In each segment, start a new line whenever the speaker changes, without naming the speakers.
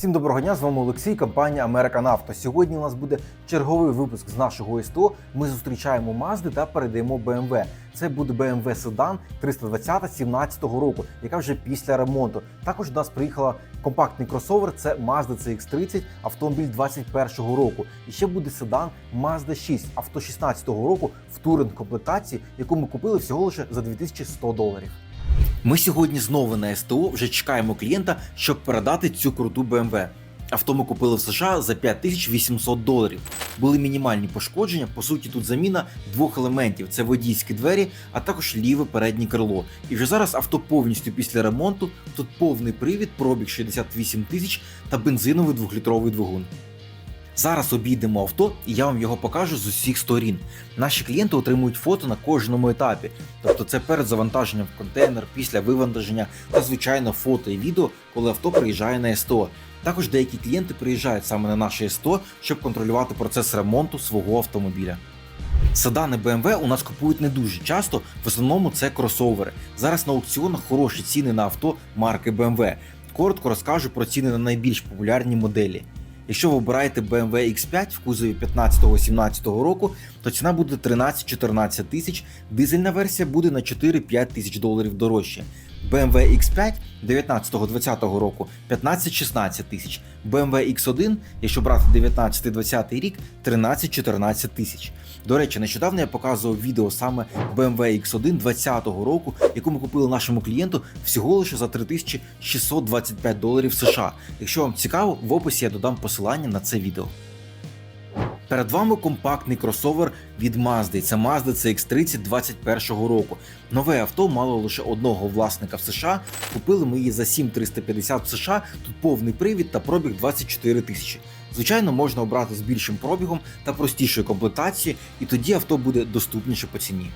Всім доброго дня, з вами Олексій, компанія American Auto. Сьогодні у нас буде черговий випуск з нашого СТО. Ми зустрічаємо Mazda та передаємо BMW. Це буде BMW Sedan 320 17 року, яка вже після ремонту. Також до нас приїхала компактний кросовер. Це Mazda CX-30, автомобіль 21 року. І ще буде седан Mazda 6, авто 16 року в туринг комплектації, яку ми купили всього лише за 2100 доларів. Ми сьогодні знову на СТО вже чекаємо клієнта, щоб передати цю круту BMW. Авто ми купили в США за 5800 доларів. Були мінімальні пошкодження. По суті, тут заміна двох елементів: це водійські двері, а також ліве переднє крило. І вже зараз авто повністю після ремонту. Тут повний привід, пробіг 68 тисяч та бензиновий двохлітровий двигун. Зараз обійдемо авто, і я вам його покажу з усіх сторін. Наші клієнти отримують фото на кожному етапі, тобто це перед завантаженням в контейнер, після вивантаження та звичайно фото і відео, коли авто приїжджає на СТО. Також деякі клієнти приїжджають саме на наше СТО, щоб контролювати процес ремонту свого автомобіля. Седани BMW у нас купують не дуже часто, в основному це кросовери. Зараз на аукціонах хороші ціни на авто марки BMW. Коротко розкажу про ціни на найбільш популярні моделі. Якщо ви обираєте BMW X5 в кузові 15-17 року, то ціна буде 13-14 тисяч, дизельна версія буде на 4-5 тисяч доларів дорожче. BMW X5 19-20 року 15-16 тисяч, BMW X1, якщо брати 19-20 рік, 13-14 тисяч. До речі, нещодавно я показував відео саме BMW X1 20 року, яку ми купили нашому клієнту всього лише за 3625 доларів США. Якщо вам цікаво, в описі я додам посилання на це відео. Перед вами компактний кросовер від Mazda. Це Mazda CX-30 21 року. Нове авто мало лише одного власника в США. Купили ми її за 7350 в США. Тут повний привід та пробіг 24 тисячі. Звичайно, можна обрати з більшим пробігом та простішою комплектацією, і тоді авто буде доступніше по ціні.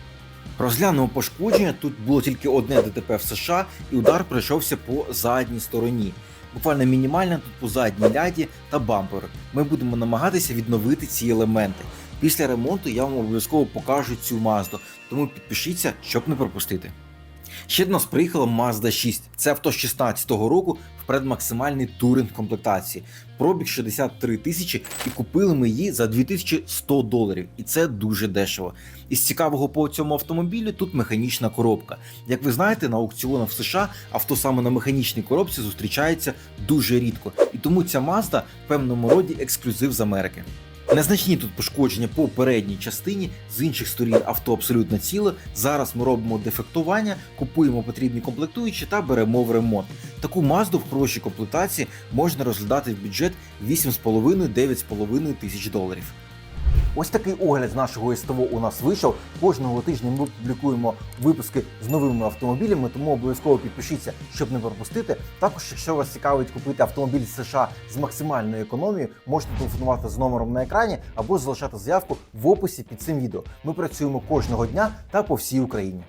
Розглянемо пошкодження. Тут було тільки одне ДТП в США, і удар прийшовся по задній стороні. Буквально мінімальна тут по задній ляді та бамперу. Ми будемо намагатися відновити ці елементи. Після ремонту я вам обов'язково покажу цю мазду, тому підпишіться, щоб не пропустити. Ще до нас приїхала Mazda 6. Це авто з 16-го року в предмаксимальній туринг комплектації. Пробіг 63 тисячі і купили ми її за 2100 доларів. І це дуже дешево. Із цікавого по цьому автомобілю тут механічна коробка. Як ви знаєте, на аукціонах в США авто саме на механічній коробці зустрічається дуже рідко. І тому ця Mazda в певному роді ексклюзив з Америки. Незначні тут пошкодження по передній частині, з інших сторін авто абсолютно ціле. Зараз ми робимо дефектування, купуємо потрібні комплектуючі та беремо в ремонт. Таку мазду в хорошій комплектації можна розглядати в бюджет 8,5-9,5 тисяч доларів. Ось такий огляд з нашого СТО у нас вийшов. Кожного тижня ми публікуємо випуски з новими автомобілями, тому обов'язково підпишіться, щоб не пропустити. Також, якщо вас цікавить купити автомобіль з США з максимальною економією, можете телефонувати з номером на екрані або залишати заявку в описі під цим відео. Ми працюємо кожного дня та по всій Україні.